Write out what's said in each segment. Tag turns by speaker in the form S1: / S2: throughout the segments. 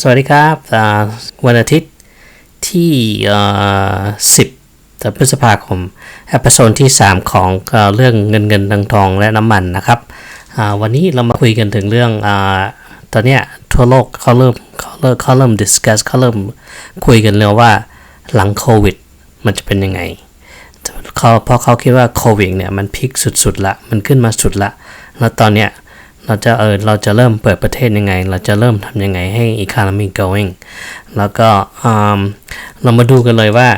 S1: สวัสดีครับวันอาทิตย์ที่ 10พฤษภาคมเอพิโซดที่ 3 ของเรื่องเงินเงินทองทองและน้ำมันนะครับ วันนี้เรามาคุยกันถึงเรื่องอตอนเนี้ยทั่วโลกเขาเริ่มเขาเริ่มเขาเริ่ม discuss เขาเริ่มคุยกันเรื่องว่าหลังโควิด มันจะเป็นยังไงเขาเพราะเขาคิดว่าโควิดเนี่ยมันพีคสุดๆละมันขึ้นมาสุดละแล้วตอนเนี้ย เราจะเออเราจะเริ่มเปิดประเทศยังไง เราจะเริ่มทำยังไงให้ economy going แล้วก็อืมเรามาดูกันเลยว่า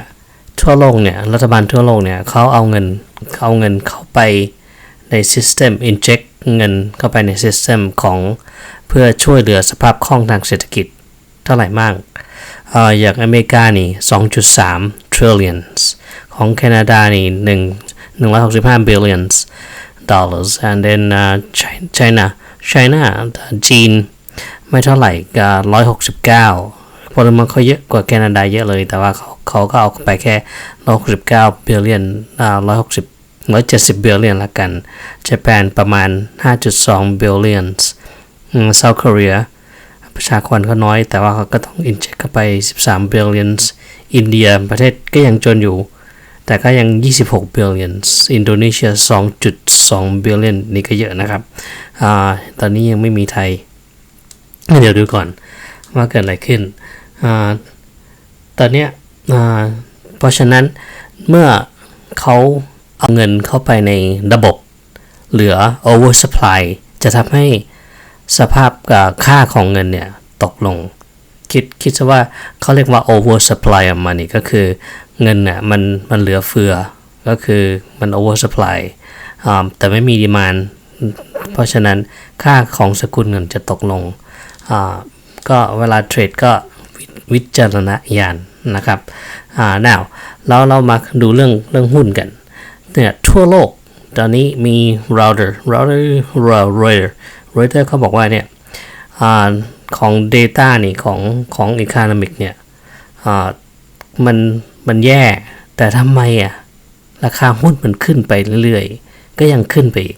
S1: ทั่วโลกเนี่ยรัฐบาลทั่วโลกเนี่ยเขาเอาเงินเเอาเงินเข้าไปใน system inject เงินเข้าไปใน system ของเพื่อช่วยเหลือสภาพคล่องทางเศรษฐกิจเท่าไหร่มากอ่ออย่างอเมริกานี่ 2.3 trillions ของแคนาดานี่1 165 billions dollars and then uh, China China จีนไม่เท่าไหร่ก็169ปริมาณเขาเยอะกว่าแคนาดาเยอะเลย แต่ว่าเขาเขาก็เอาไปแค่169 billion อ่า160 170 billion ละกันญี่ปุ่นประมาณ5.2 billions อืม South Korea ประชากรก็น้อย แต่ว่าเขาก็ต้องอินเจคเข้าไป 13 billions อินเดียประเทศก็ยังจนอยู่ แต่ก็ยัง 26 billion อินโดนีเซีย 2.2 billion นี่ก็เยอะนะครับอตอนนี้ยังไม่มีไทย เดี๋ยวดูก่อนว่าเกิดอะไรขึ้นอตอนเนี้ยเพราะฉะนั้นเมื่อเขาเอาเงินเข้าไปในระบบเหลือ oversupply จะทำให้สภาพค่าของเงินเนี่ยตกลง คิดคิดซะว่าเขาเรียกว่า over supply of money ก็คือ เงินเนี่ยมันมันเหลือเฟือ ก็คือมัน over supply อ่าแต่ไม่มีดีมานเพราะฉะนั้นค่าของสกุลเงินจะตกลง ก็เวลาเทรดก็วิจารณญาณนะครับอ่า now แล้วเรามาดูเรื่องเรื่องหุ้นกันเนี่ยทั่วโลกตอนนี้มี router router router router เขาบอกว่าเนี่ยอาของ Data นี่ของของ Economic เนี่ยอ่ามัน มันแย่ แต่ทำไมอะ ราคาหุ้นมันขึ้นไปเรื่อยๆ ก็ยังขึ้นไปอีก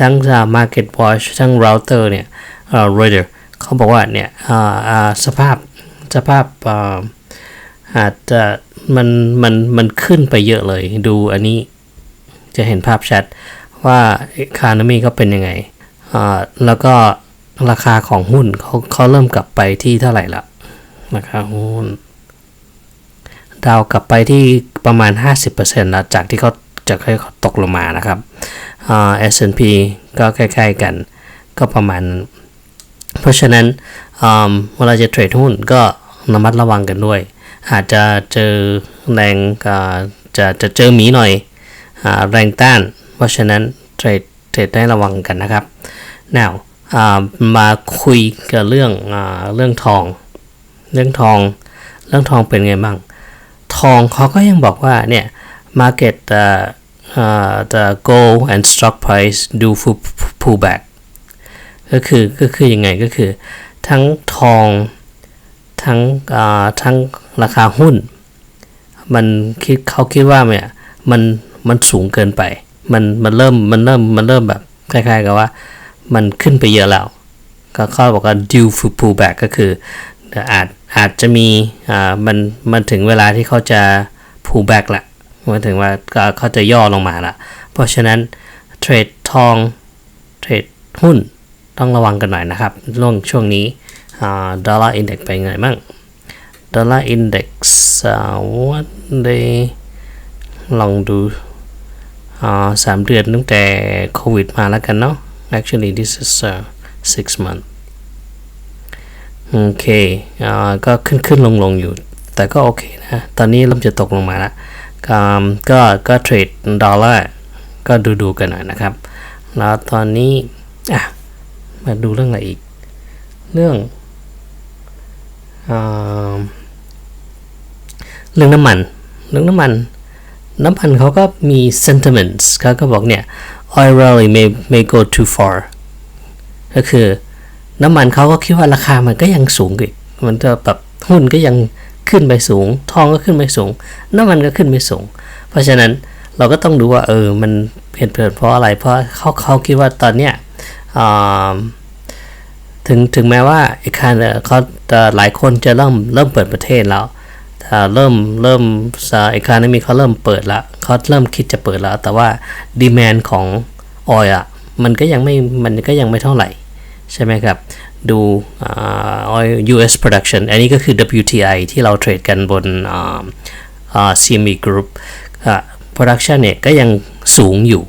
S1: ทั้ง Market Watch ทั้ง Router เนี่ยอ่า Reuters เขาบอกว่าเนี่ยสภาพสภาพอาจจะมันมันมันขึ้นไปเยอะเลย ดูอันนี้จะเห็นภาพชัดว่า Economy ก็เป็นยังไง แล้วก็ราคาของหุ้นเขาเขาเริ่มกลับไปที่เท่าไหร่ละราคาหุ้น ดาวกลับไปที่ประมาณ 50%แล้วจากที่เขาจากที่เขาตกลงมานะครับอ่า S&P ก็ใกล้ๆกันก็ประมาณ เพราะฉะนั้นอ่าเวลาจะเทรดหุ้นก็ระมัดระวังกันด้วย อาจจะเจอแรงจะจะเจอหมีหน่อยอแรงต้าน เพราะฉะนั้นเทรดเทรดให้ระวังกันนะครับ now มาคุยกับเรื่องอเรื่องทอง เรื่องทอง เรื่องทองเป็นไงบ้าง ทองเขาก็ยังบอกว่าเนี่ย market uh, uh, the gold and stock price do full pullback ก็คือก็คือยังไงก็คือ ทั้งทองทั้งทั้งราคาหุ้น มันคิดเขาคิดว่าเนี่ยมันมันสูงเกินไป มันมันเริ่มมันเริ่มมันเริ่มแบบคล้ายๆกับว่า มันขึ้นไปเยอะแล้ว ก็เขาบอกว่า due for pullback ก็คืออาจ อาจจะมีอ่ามันมันถึงเวลาที่เขาจะ pullback ละมายถึงว่าก็เขาจะย่อลงมาละเพราะฉะนั้นเทรดทองเทรดหุ้นต้องระวังกันหน่อยนะครับช่วงช่วงนี้ดอลลาร์อินเด็กซ์ไปไงบ้างดอลลาร์อินเด็กซ์วันเดย์ลองดูอ่าสามเดือนตั้งแต่โควิดมาแล้วกันเนาะ actually this is uh, six month โอเคอ่าก็ขึ้นขึ้นลงลงอยู่ แต่ก็โอเคนะ ตอนนี้เริ่มจะตกลงมาล้วก็ก็ก็เทรดดอลลาร์ก็ดูดูกันหน่อยนะครับ แล้วตอนนี้อะมาดูเรื่องอะไรอีก เรื่องอ่าเรื่องน้ำมัน เรื่องน้ำมัน น้ำมันเขาก็มี sentiments เขาก็บอกเนี่ย oil rally may may go too far ก็คือ น้ำมันเขาก็คิดว่าราคามันก็ยังสูงอีก มันจะแบบหุ้นก็ยังขึ้นไปสูง ทองก็ขึ้นไปสูง น้ำมันก็ขึ้นไปสูง เพราะฉะนั้นเราก็ต้องดูว่าเออมันเหตุผลเพราะอะไรเพราะเขาเขาคิดว่าตอนเนี้ยถึงถึงแม้ว่าอีกคันเอ่อเขาหลายคนจะเริ่มเริ่มเปิดประเทศแล้วเริ่มเริ่มอีกคันนี้เขาเริ่มเปิดละเขาเริ่มคิดจะเปิดแล้ว แต่ว่าดีแมนของออยอะมันก็ยังไม่มันก็ยังไม่เท่าไหร่ ใช่ไหมครับ ดูอ่า oil US production อันนี้ก็คือ WTI ที่เราเทรดกันบน CMEgroupproduction เนี่ยก็ยังสูงอยู่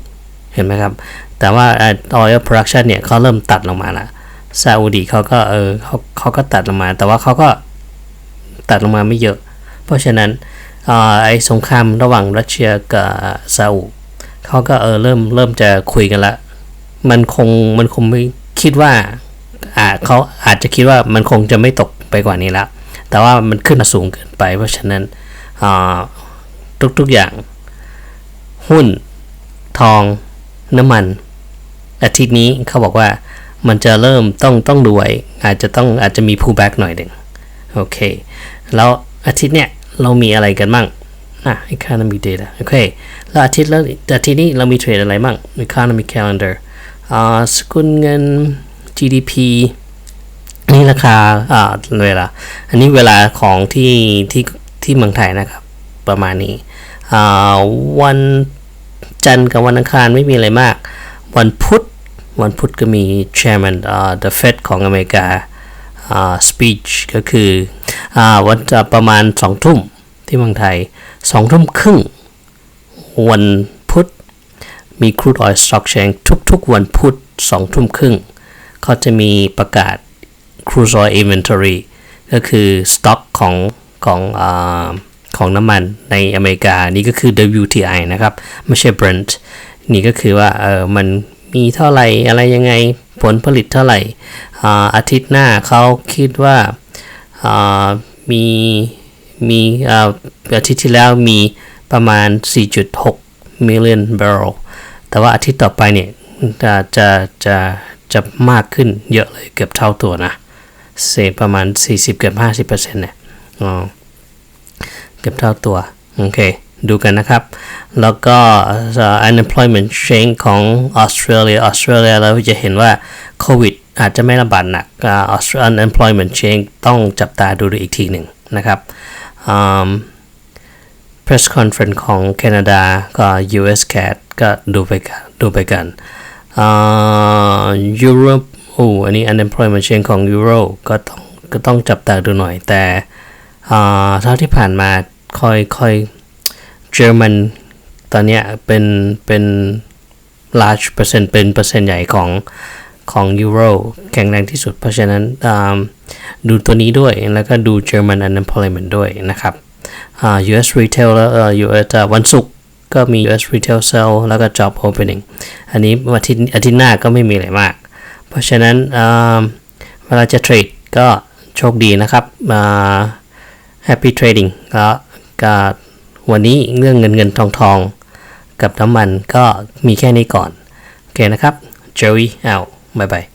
S1: เห็นไหมครับ แต่ว่า oil production เนี่ยเขาเริ่มตัดลงมาละซาอุดีเขาก็เออเขาเขาก็ตัดลงมา แต่ว่าเขาก็ตัดลงมาไม่เยอะ เพราะฉะนั้นอไอ้สงครามระหว่างรัสเซียกับซาอุเขาก็เออเริ่มเริ่มจะคุยกันละ มันคงมันคงไม่ คิดว่าอาเขาอาจจะคิดว่ามันคงจะไม่ตกไปกว่านี้แล้ว แต่ว่ามันขึ้นมาสูงเกินไป เพราะฉะนั้นทุกๆอย่าง หุ้น ทอง น้ำมัน อาทิตย์นี้เขาบอกว่ามันจะเริ่มต้องต้องดูไว้อาจจะต้องอาจจะมี pullback หน่อยหนึ่งโอเค แล้วอาทิตย์เนี้ยเรามีอะไรกันบ้างอะ economy data โอเค แล้วอาทิตย์แล้วอาทิตย์นี้เรามีเทรดอะไรบ้าง economy calendar อ่า สกุลเงิน GDP นี่ราคาอ่าเวลา อันนี้เวลาของที่ที่ที่เมืองไทยนะครับประมาณนี้อ่าวันจันทร์กับวันอังคารไม่มีอะไรมาก วันพุธวันพุธก็มี chairman อ่า the Fed ของอเมริกาอ่า speech ก็คืออ่าวันจะประมาณสองทุ่มที่เมืองไทยสองทุ่มครึ่งวัน มี crude oil stock change ทุกๆ วันพุธสองทุ่มครึ่งเขาจะมีประกาศ crude oil inventory ก็คือ stock ของของอของน้ำมันในอเมริกา นี่ก็คือ WTI นะครับ ไม่ใช่ Brent นี่ก็คือว่าเออมันมีเท่าไหร่อะไรยังไงผลผลิตเท่าไหร่อาทิตย์หน้าเขาคิดว่ามีมีอ่าอาทิตย์ที่แล้วมีประมาณ 4.6 million barrel แต่ว่าอาทิตย์ต่อไปเนี่ยจะจะจะจะมากขึ้นเยอะเลยเกือบเท่าตัวนะเซประมาณ 40 เกือบ 50%เนี่ยอ๋อเกือบเท่าตัว โอเค ดูกันนะครับ แล้วก็อ่อ unemployment change ของออสเตรเลียออสเตรเลียเราจะเห็นว่าโควิดอาจจะไม่ระบาดหนักอ่า Aust- unemployment change ต้องจับตาดูอีกทีหนึ่งนะครับอืม press conference ของแคนาดาก็ US CAT ก็ดูไปกันดูไปกันอ่า Europe โอ้อันนี้ unemployment change ของ Euro ก็ต้องก็ต้องจับตาดูหน่อยแต่อ่าเท่าที่ผ่านมาค่อยค่อยเยอรมันตอนเนี้ยเป็นเป็น large เปอร์เซ็นต์เป็นเปอร์เซ็นต์ใหญ่ของของยูโรแข็งแรงที่สุด เพราะฉะนั้นดูตัวนี้ด้วยแล้วก็ดู German unemployment ด้วยนะครับอ่า US retail แล้วเอ่อ US อ่าวันศุกร์ ก็มี US retail sell แล้วก็ job opening อันนี้อาทิตย์อาทิตย์หน้าก็ไม่มีอะไรมาก เพราะฉะนั้นเวลาจะเทรดก็โชคดีนะครับอ่า happy trading ก็ก็วันนี้เรื่องเงินเงินทองทองกับน้ำมันก็มีแค่นี้ก่อน โอเคนะครับ Joey out บ๊ายบาย